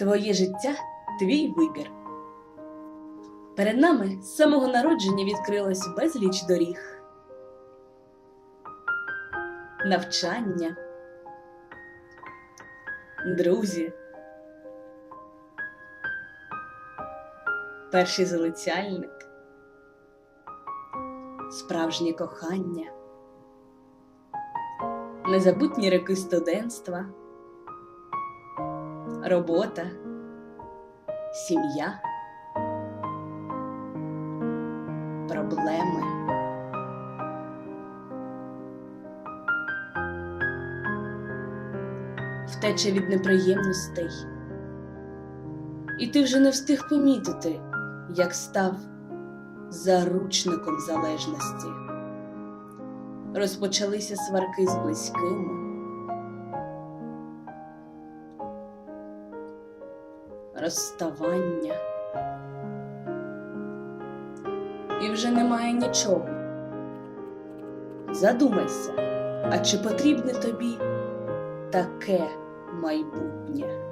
Твоє життя твій вибір. Перед нами з самого народження відкрилось безліч доріг. Навчання, друзі, перший залицяльник, справжнє кохання, незабутні роки студентства, робота, сім'я, проблеми. Втеча від неприємностей. І ти вже не встиг помітити, як став заручником залежності. Розпочалися сварки з близькими. Розставання. І вже немає нічого. Задумайся, а чи потрібне тобі таке майбутнє?